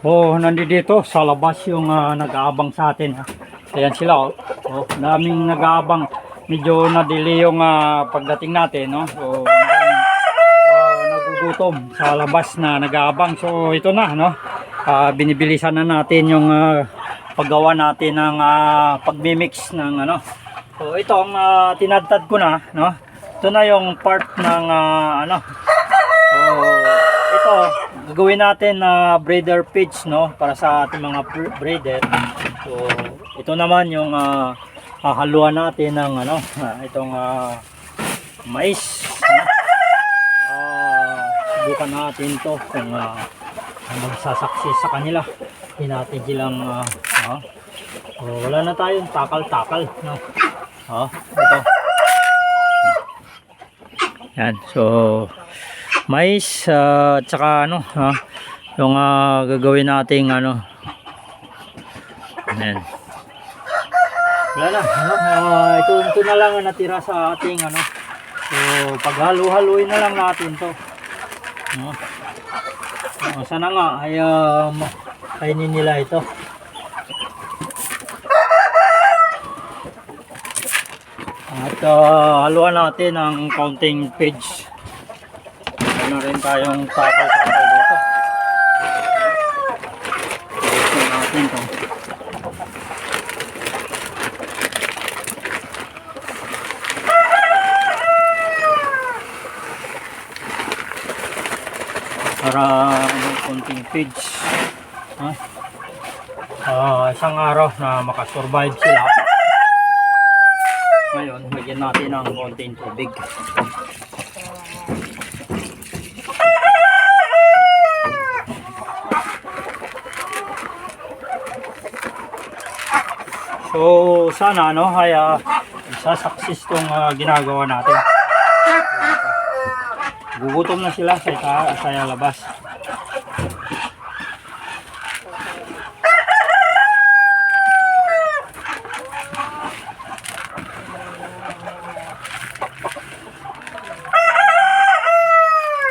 Oh, nandito sa labas yung ah, nag-aabang sa atin. Ha? Ayan sila. Oh, oh daming nag-aabang. Medyo nadili yung ah, pagdating natin. No? So, ah, nagugutom sa labas na nag-aabang. So, ito na. No? Ah, binibilisan na natin yung ah, paggawa natin ng ah, pagmimix ng ano. So, ito ang ah, tinadtad ko na. No? Ito na yung part ng ah, ano. So, ito, gagawin natin na breeder page no para sa ating mga br- breeder. So, ito naman yung ah, hahaluan natin ng ano, itong ah, mais. Ah, subukan natin to kung uh, magsasucceed sa kanila. Hindi natin silang ah, ah, oh, wala na tayong takal-takal no. Oh, ito. Yan. So, mais uh, tsaka ano ha yung ah, gagawin nating ano. Ayan. wala na ano, ah, ito, ito na lang ang natira sa ating ano. So paghalo-haluin na lang natin to. No? Oh, sana nga ay um, kainin nila ito. At ah, haluan natin ng counting page tayong takal-takal dito. Ito natin to. Para ano, konting page. Ha? Ah, isang araw na makasurvive sila. Ngayon, lagyan natin ng konting tubig. So sana ano ay uh, sasaksis tong ah, ginagawa natin. Gugutom na sila sa, ita- sa labas.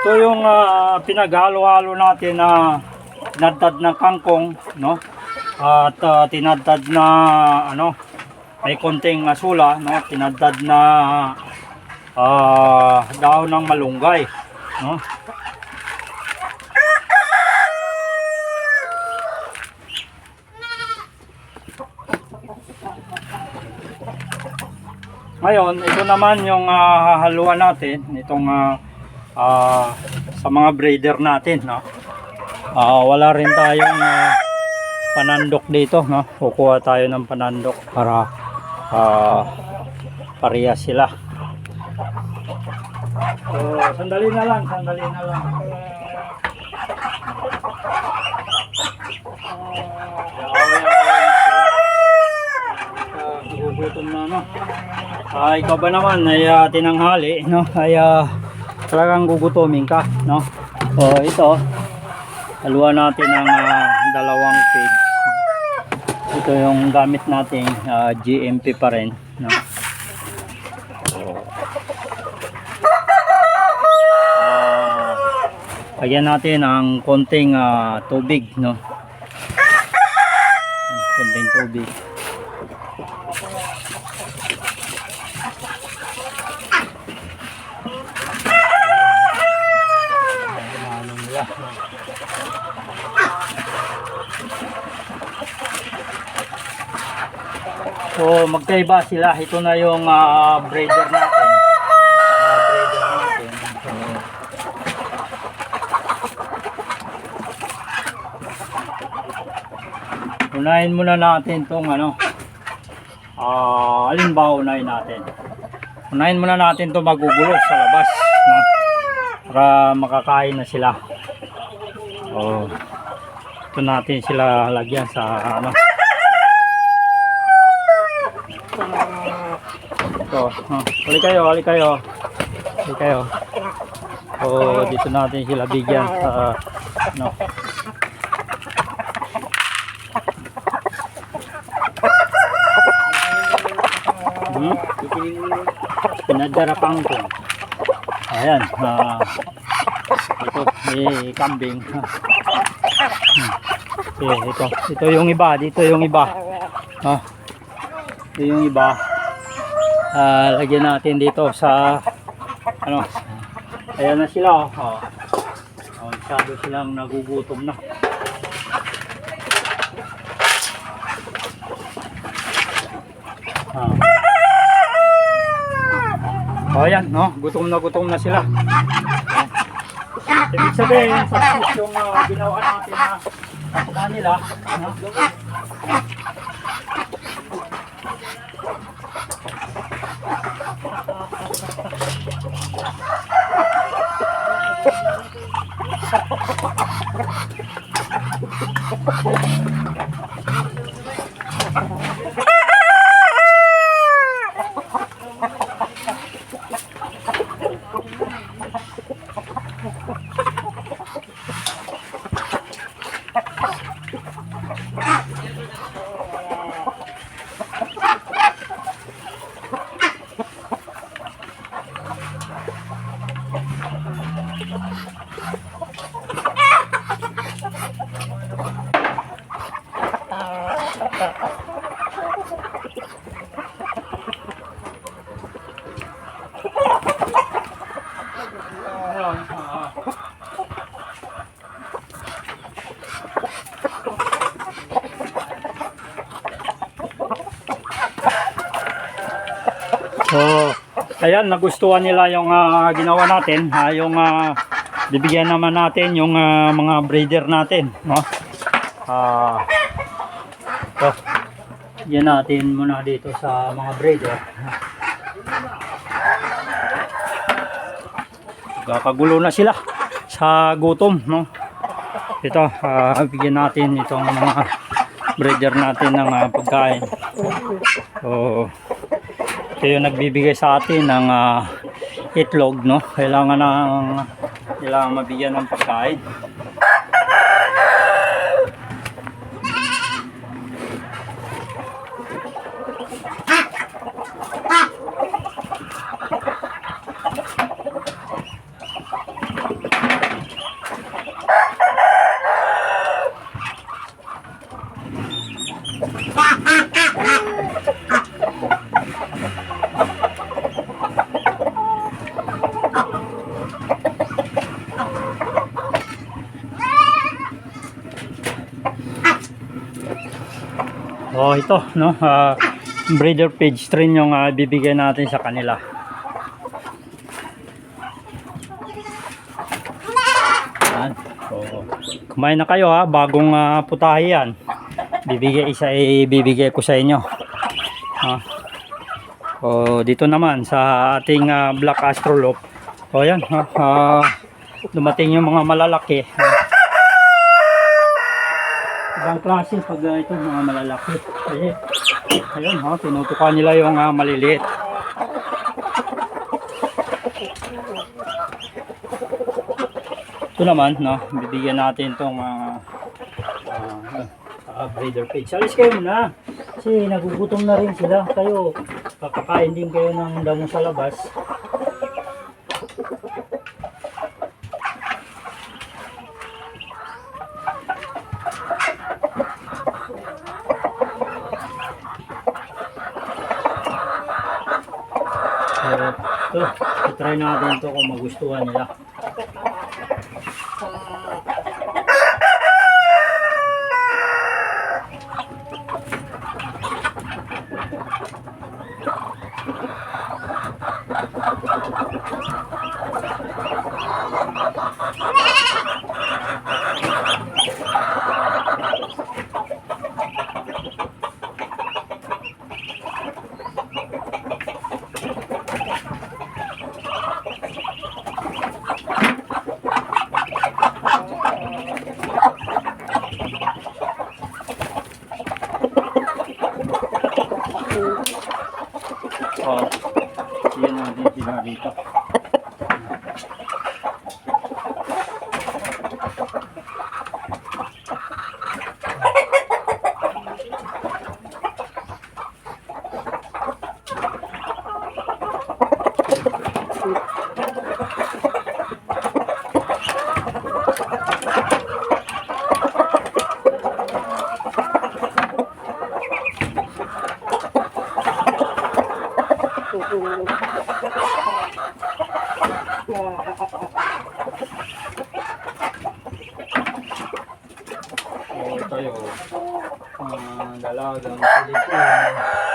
Ito yung ah, pinaghalo-halo natin na nadtad ng kangkong, no? At ah, tinadtad na ano, may konting asula, no? Tinadtad na ah, daon ng malunggay, no? Ngayon, ito naman yung ah, hahaluan natin, itong ah, ah, sa mga breeder natin, no? Ah, wala rin tayong ah, panandok dito, no? Kukuha tayo ng panandok para ah, pareha sila. So, sandali na lang, sandali na lang. Gugutom na, no? Ah, ikaw ba naman ay ah, tinanghali, no? Ay ah, talagang gugutomin ka, no? So, ito, haluan natin ng dalawang page. Ito yung gamit nating ah, GMP pa rin, no? So, ah, lagyan natin ng konting ah, tubig, no? Konting tubig. So magkaiba sila. Ito na yung ah, breeder natin. So, unahin muna natin tong ano. Ah, alin ba unahin natin? Unahin muna natin to magugulo sa labas. No? Para makakain na sila. Oh. Ito natin sila lagyan sa ano. Ito, oh, hali kayo, hali kayo. Hali kayo. So, dito natin sila bigyan sa ano. Hmm? Pinadarapang ko. Ayan, ah, ito, may kambing. Hmm. Okay, ito. Ito yung iba. Dito yung iba. Ah. Ito yung iba. Ah, lagyan natin dito sa ano. Ayan na sila. Oh. Oh. Oh, masyado silang nagugutom na. Ah. Oh, ayan, no? Gutom na gutom na sila. Ibig sabihin, sa yung uh, ginawa natin na kanila, no? So, ayan, nagustuhan nila yung ah, ginawa natin. ha, yung ah, bibigyan naman natin yung ah, mga breeder natin. No? Ah, so, yan natin muna dito sa mga breeder. Kakagulo na sila sa gutom. No? Ito, ah, bigyan natin itong mga breeder natin ng ah, pagkain. So, ito yung nagbibigay sa atin ng ah, itlog, no? Kailangan ng kailangan mabigyan ng pagkain. Oh, ito, no? ah, breeder page train yung ah, bibigyan natin sa kanila. Yan. So, kumain na kayo ha, bagong ah, putahe yan. Bibigay isa ibibigay ko sa inyo. Ha. O dito naman sa ating ah, Black Astrolop. O yan, ha, ah, dumating yung mga malalaki. Ibang klase pag uh, ito mga malalaki. Kasi, ayun ha, tinutukan nila yung ah, maliliit. Ito naman, no, bibigyan natin itong uh, uh, breeder page. Alis kayo muna. Kasi nagugutom na rin sila. Kayo, kakakain din kayo ng damo sa labas. So, ito, try natin ito kung magustuhan nila. Dalagang Pilipino.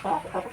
So,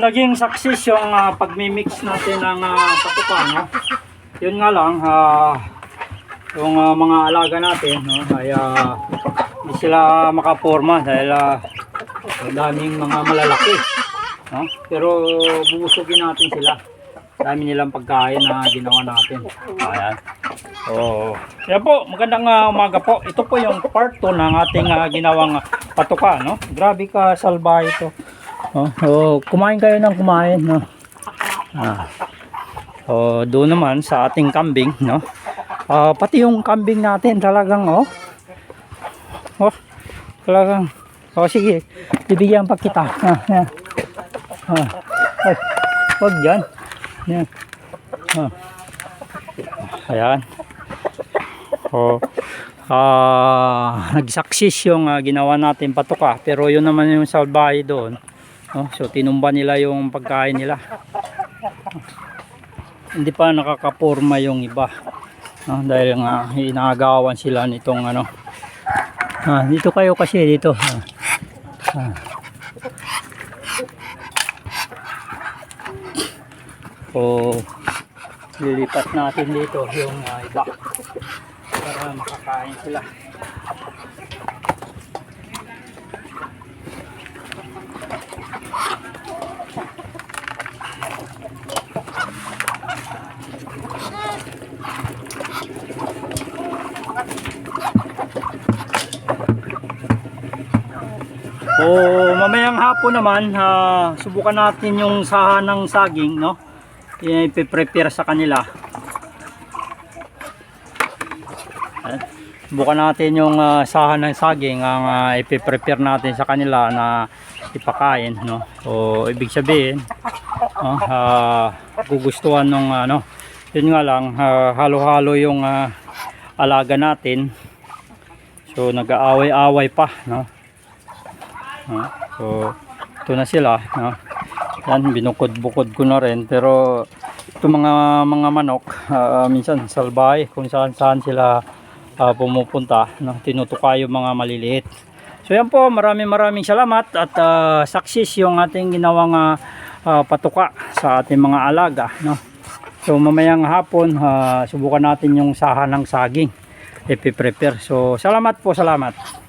naging success yung uh, pagmi-mix natin ng uh, patuka, no? Yun nga lang, ah, yung ah, mga alaga natin, no? Ay ah, hindi sila makaporma dahil ah, ang daming mga malalaki, no? Pero bubusugin natin sila. Dami nilang pagkain na ginawa natin. Ayan. So, yan po, magandang ah, umaga po. Ito po yung part 2 ng ating ah, ginawang ah, patuka, no? Grabe ka salba ito. Oh, oh, kumain kayo ng kumain, no? Ah. Oh, doon naman sa ating kambing, no? Ah, pati yung kambing natin talagang, oh. Oh, talagang. Oh, sige. Bibigyan pa kita. Ah, yan. Ah. Ay, wag dyan. Yan. Ah. Ayan. Oh. Ah, nag-success yung ah, ginawa natin patuka, pero yun naman yung salbahe doon. No? So tinumba nila yung pagkain nila. Hindi pa nakakaporma yung iba. No? Dahil nga inagawan sila nitong ano. Ah, dito kayo kasi dito. Ah. Ah. So lilipat natin dito yung ah, iba para makakain sila. O mamayang hapon naman, ah, subukan natin yung sahan ng saging, no? Yan ipiprepare sa kanila. Subukan natin yung ah, sahan ng saging ang ah, ipiprepare natin sa kanila na ipakain, no? So ibig sabihin, no, ah, gugustuhan ng ano, yun nga lang, halo-halo yung ah, alaga natin. So nag-aaway-away pa, no? No? So, ito na sila. No? Yan, binukod-bukod ko na rin. Pero, ito mga mga manok, ah, minsan salbahe kung saan saan sila ah, pumupunta. No? Tinutuka yung mga maliliit. So, yan po. Maraming maraming salamat at ah, success yung ating ginawang ah, patuka sa ating mga alaga. No? So, mamayang hapon, ah, subukan natin yung sahan ng saging. Ipiprepare. So, salamat po, salamat.